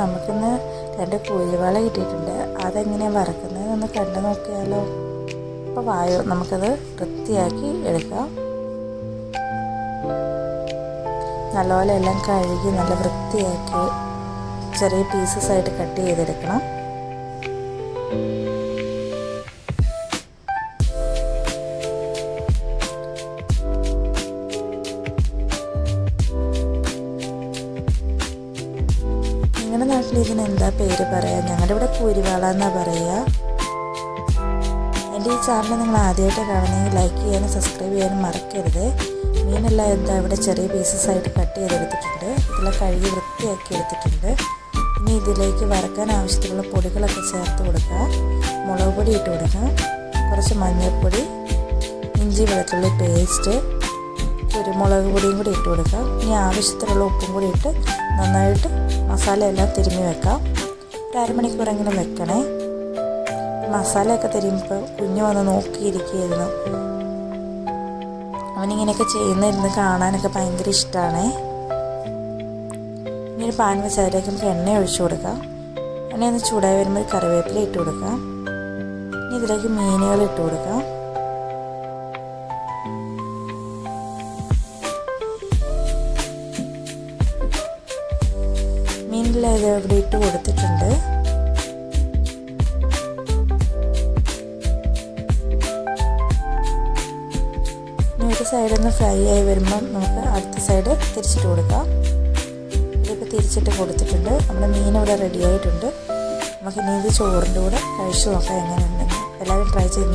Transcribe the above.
നമുക്കിന്ന് രണ്ട് കുഴിവാള കിട്ടിയിട്ടുണ്ട്. അതെങ്ങനെയാണ് വറക്കുന്നത് ഒന്ന് കണ്ടു നോക്കിയാലോ. അപ്പോൾ വായോ നമുക്കത് വൃത്തിയാക്കി എടുക്കാം. നല്ലപോലെ എല്ലാം കഴുകി നല്ല വൃത്തിയാക്കി ചെറിയ പീസസ് ആയിട്ട് കട്ട് ചെയ്തെടുക്കണം. നിങ്ങളുടെ നാട്ടിൽ ഇതിന് എന്താ പേര് പറയാ? ഞങ്ങളുടെ ഇവിടെ പൂരിവാള എന്നാ പറയാ. എന്റെ ഈ ചാനൽ നിങ്ങൾ ആദ്യമായിട്ട് കാണുന്നെങ്കിൽ ലൈക്ക് ചെയ്യാനും സബ്സ്ക്രൈബ് ചെയ്യാനും മറക്കരുത്. മീനെല്ലാം എന്താ ഇവിടെ ചെറിയ പീസസ് ആയിട്ട് കട്ട് ചെയ്തെടുത്തിട്ടുണ്ട്. ഇതെല്ലാം കഴുകി വൃത്തിയാക്കി എടുത്തിട്ടുണ്ട്. ഇനി ഇതിലേക്ക് വറക്കാൻ ആവശ്യത്തിലുള്ള പൊടികളൊക്കെ ചേർത്ത് കൊടുക്കുക മുളക് പൊടി ഇട്ട് കൊടുക്കുക കുറച്ച് മഞ്ഞൾപ്പൊടി ഇഞ്ചി വെളുത്തുള്ളി പേസ്റ്റ് കുരുമുളക് പൊടിയും കൂടി ഇട്ട് കൊടുക്കാം. ഇനി ആവശ്യത്തിനുള്ള ഉപ്പും കൂടി ഇട്ട് നന്നായിട്ട് മസാല എല്ലാം തിരുമ്മി വെക്കാം. ഒരു അരമണിക്കൂറെങ്കിലും വെക്കണേ. മസാലയൊക്കെ തിരുമ്പോൾ കുഞ്ഞു വന്ന് നോക്കിയിരിക്കുകയായിരുന്നു. അവനിങ്ങനെയൊക്കെ ചെയ്യുന്നിരുന്ന് കാണാനൊക്കെ ഭയങ്കര ഇഷ്ടമാണ് ഇനി ഒരു പാൻ വെച്ച് അതിലേക്ക് നമുക്ക് എണ്ണ ഒഴിച്ചു കൊടുക്കാം. എണ്ണ ഒന്ന് ചൂടായി വരുമ്പോൾ കറിവേപ്പില ഇട്ട് കൊടുക്കാം. ഇനി ഇതിലേക്ക് മീനുകൾ ഇട്ട് കൊടുക്കാം. മീനിലെല്ലാം ഇത് ഇവിടെ ഇട്ട് കൊടുത്തിട്ടുണ്ട്. ഒരു സൈഡിൽ നിന്ന് ഫ്രൈ ആയി വരുമ്പം നമുക്ക് അടുത്ത സൈഡ് തിരിച്ചിട്ട് കൊടുക്കാം. ഇതിപ്പോൾ തിരിച്ചിട്ട് കൊടുത്തിട്ടുണ്ട്. നമ്മുടെ മീൻ ഇവിടെ റെഡി ആയിട്ടുണ്ട്. നമുക്ക് ഇനി ഇത് ചോറിന്റെ കൂടെ കഴിച്ചു നോക്കാം എങ്ങനെയുണ്ടെന്ന്. എല്ലാവരും ട്രൈ ചെയ്ത്